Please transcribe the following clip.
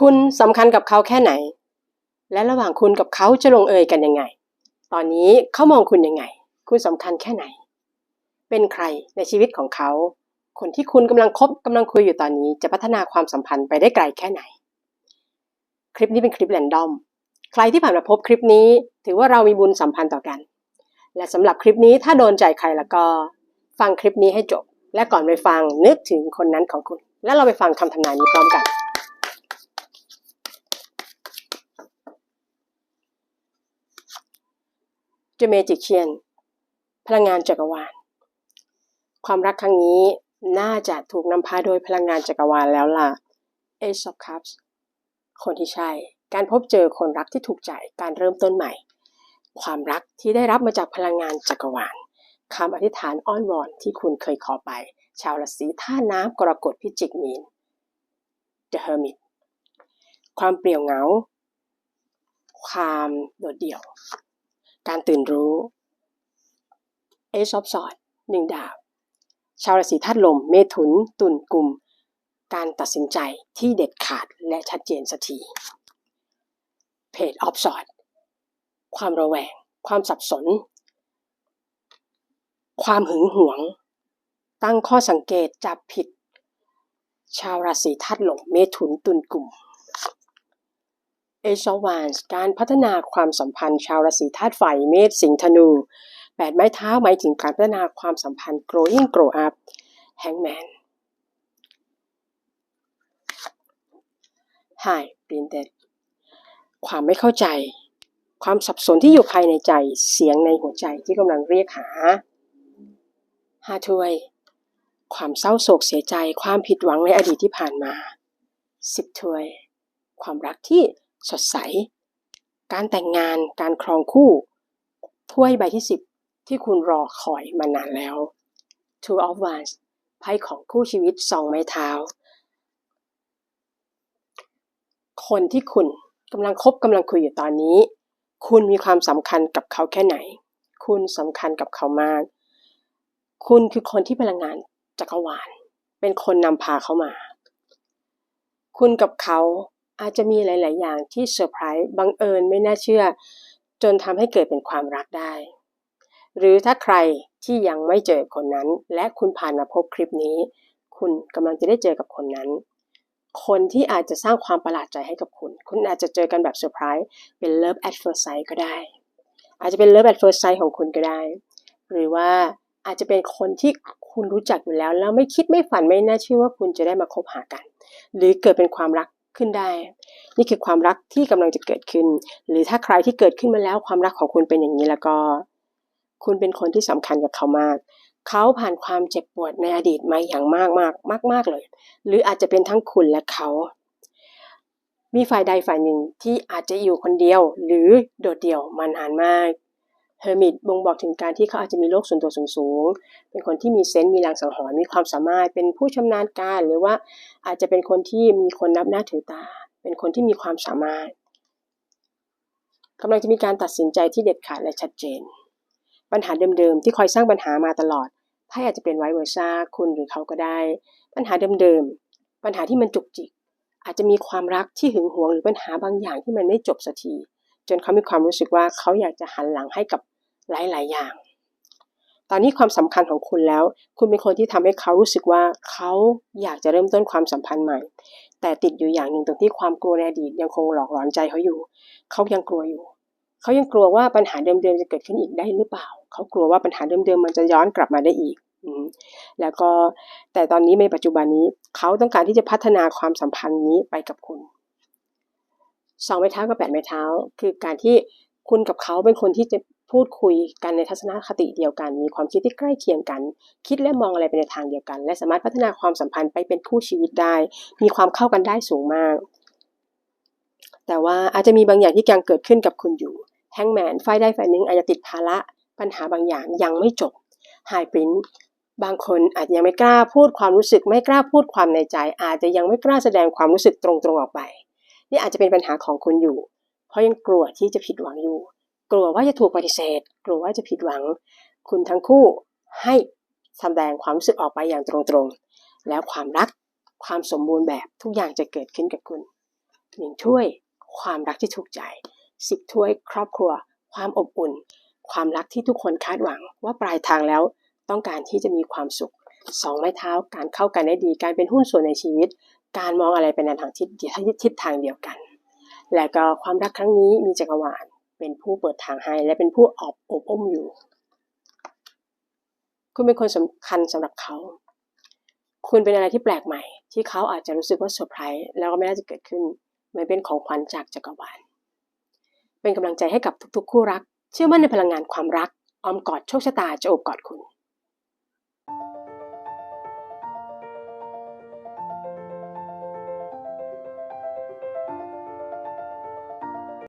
คุณสำคัญกับเขาแค่ไหน และระหว่างคุณกับเขาจะลงเอยกันยังไง ตอนนี้เขามองคุณยังไง คุณสำคัญแค่ไหน เป็นใครในชีวิตของเขา คนที่คุณกำลังคบกำลังคุยอยู่ตอนนี้ จะพัฒนาความสัมพันธ์ไปได้ไกลแค่ไหน คลิปนี้เป็นคลิปแรนดอม ใครที่ผ่านมาพบคลิปนี้ ถือว่าเรามีบุญสัมพันธ์ต่อกัน และสำหรับคลิปนี้ถ้าโดนใจใครแล้วก็ ฟังคลิปนี้ให้จบ และก่อนไปฟังนึกถึงคนนั้นของคุณ แล้วเราไปฟังคำทำนายนี้พร้อมกัน The Magician พลังงานจักรวาล ความรักครั้งนี้น่าจะถูกนำพาโดยพลังงานจักรวาลแล้วล่ะ Ace of Cups คนที่ใช่ การพบเจอคนรักที่ถูกใจการเริ่มต้นใหม่ ความรักที่ได้รับมาจากพลังงานจักรวาลคำอธิษฐานอ้อนวอนที่คุณเคยขอไป ชาวราศีท่าน้ำกรกฎพิจิกมีน The Hermit ความเปลี่ยวเหงา ความโดดเดี่ยว การตื่นรู้ Ace of Swords หนึ่งดาบชาวราศีธาตุลม เมถุน ตุลกุมการตัดสินใจที่เด็ดขาดและชัดเจนสักที Page of Swords ความระแวง ความสับสน ความหึงหวง ตั้งข้อสังเกตจับผิด ชาวราศีธาตุลม เมถุนตุลกุม เอชวานการพัฒนาความสัมพันธ์ชาวราศีธาตุไฟเมษสิงห์ธนูแปดไม้เท้าหมายถึงการพัฒนาความสัมพันธ์ growing grow up hangman Hi b r i n d e d ความไม่เข้าใจ ความสับสนที่อยู่ภายในใจเสียงในหัวใจที่กำลังเรียกหาห้าถ้วย ความเศร้าโศกเสียใจ ความผิดหวังในอดีตที่ผ่านมาสิบถ้วย ความรักที่ สดใส การแต่งงานการครองคู่ ถ้วยใบที่สิบที่คุณรอคอยมานานแล้ว Two of Wands ไพ่ของคู่ชีวิตสองไม้เท้า คนที่คุณกำลังคบกำลังคุยอยู่ตอนนี้ คุณมีความสำคัญกับเขาแค่ไหน คุณสำคัญกับเขามาก คุณคือคนที่พลังงานจักรวาล เป็นคนนำพาเขามา คุณกับเขา อาจจะมีหลาย ๆ อย่างที่เซอร์ไพรส์บังเอิญไม่น่าเชื่อ จนทำให้เกิดเป็นความรักได้ หรือถ้าใครที่ยังไม่เจอคนนั้น และคุณผ่านมาพบคลิปนี้ คุณกำลังจะได้เจอกับคนนั้น คนที่อาจจะสร้างความประหลาดใจให้กับคุณ คุณอาจจะเจอกันแบบเซอร์ไพรส์เป็น love at first sight ก็ได้ อาจจะเป็น love at first sight ของคุณก็ได้ หรือว่าอาจจะเป็นคนที่คุณรู้จักอยู่แล้ว แล้วไม่คิดไม่ฝันไม่น่าเชื่อว่าคุณจะได้มาคบหากัน หรือเกิดเป็นความรัก ขึ้นได้ นี่คือความรักที่กำลังจะเกิดขึ้น หรือถ้าใครที่เกิดขึ้นมาแล้วความรักของคุณเป็นอย่างนี้แล้วก็ คุณเป็นคนที่สำคัญกับเขามาก เขาผ่านความเจ็บปวดในอดีตมาอย่างมากมากมากมากเลย หรืออาจจะเป็นทั้งคุณและเขา มีฝ่ายใดฝ่ายหนึ่งที่อาจจะอยู่คนเดียว หรือโดดเดี่ยวมานานมาก เฮอร์มิตบ่งบอกถึงการที่เขาอาจจะมีโรคส่วนตัวสูงๆ เป็นคนที่มีเซนต์มีแรงสังหรณ์มีความสามารถ เป็นผู้ชำนาญการ หรือว่าอาจจะเป็นคนที่มีคนนับหน้าถือตา เป็นคนที่มีความสามารถกำลังจะมีการตัดสินใจที่เด็ดขาดและชัดเจน ปัญหาเดิมๆ ที่คอยสร้างปัญหามาตลอดไพ่อาจจะเป็นไวเวอร์ซ่าคุณหรือเขาก็ได้ ปัญหาเดิมๆ ปัญหาที่มันจุกจิก อาจจะมีความรักที่หึงหวงหรือปัญหาบางอย่างที่มันไม่จบสักทีจนเขามีความรู้สึกว่าเขาอยากจะหันหลังให้กับ หลาย ๆ อย่าง ตอนนี้ความสำคัญของคุณแล้ว คุณเป็นคนที่ทำให้เขารู้สึกว่าเขาอยากจะเริ่มต้นความสัมพันธ์ใหม่ แต่ติดอยู่อย่างหนึ่งตรงที่ความกลัวในอดีตยังคงหลอกหลอนใจเขาอยู่ เขายังกลัวอยู่ เขายังกลัวว่าปัญหาเดิมๆจะเกิดขึ้นอีกได้หรือเปล่า เขากลัวว่าปัญหาเดิมๆมันจะย้อนกลับมาได้อีกแล้วก็แต่ตอนนี้ในปัจจุบันนี้เขาต้องการที่จะพัฒนาความสัมพันธ์นี้ไปกับคุณสองไม้เท้ากับแปดไม้เท้า คือการที่คุณกับเขาเป็นคนที่จะ พูดคุยกันในทัศนคติเดียวกัน มีความคิดที่ใกล้เคียงกัน คิดและมองอะไรไปในทางเดียวกัน และสามารถพัฒนาความสัมพันธ์ไปเป็นคู่ชีวิตได้ มีความเข้ากันได้สูงมาก แต่ว่าอาจจะมีบางอย่างที่กำลังเกิดขึ้นกับคุณอยู่แฮงแมนไฟได้ฝ่ายหนึ่งอาจจะติดภาระปัญหาบางอย่างยังไม่จบไฮปรินบางคนอาจจะยังไม่กล้าพูดความรู้สึก ไม่กล้าพูดความในใจ อาจจะยังไม่กล้าแสดงความรู้สึกตรงๆออกไป นี่อาจจะเป็นปัญหาของคุณอยู่ เพราะยังกลัวที่จะผิดหวังอยู่ กลัวว่าจะถูกปฏิเสธ กลัวว่าจะผิดหวัง คุณทั้งคู่ให้แสดงความรู้สึกออกไปอย่างตรงๆ แล้วความรักความสมบูรณ์แบบทุกอย่างจะเกิดขึ้นกับคุณหนึ่งถ้วยความรักที่ถูกใจสิบถ้วยครอบครัว ความอบอุ่น ความรักที่ทุกคนคาดหวัง ว่าปลายทางแล้วต้องการที่จะมีความสุขสองไม้เท้าการเข้ากันได้ดี การเป็นหุ้นส่วนในชีวิต การมองอะไรเป็นในทางทิศทิศทางเดียวกัน และก็ความรักครั้งนี้มีจักรวาล เป็นผู้เปิดทางให้ และเป็นผู้อบอบอ้มอยู่ คุณเป็นคนสำคัญสำหรับเขา คุณเป็นอะไรที่แปลกใหม่ ที่เขาอาจจะรู้สึกว่าเซอร์ไพรส์แล้วก็ไม่น่าจะเกิดขึ้นมันเป็นของขวัญจากจักรวาลเป็นกำลังใจให้กับทุกๆ คู่รัก เชื่อมั่นในพลังงานความรัก ออมกอดโชคชะตาจะโอบกอดคุณ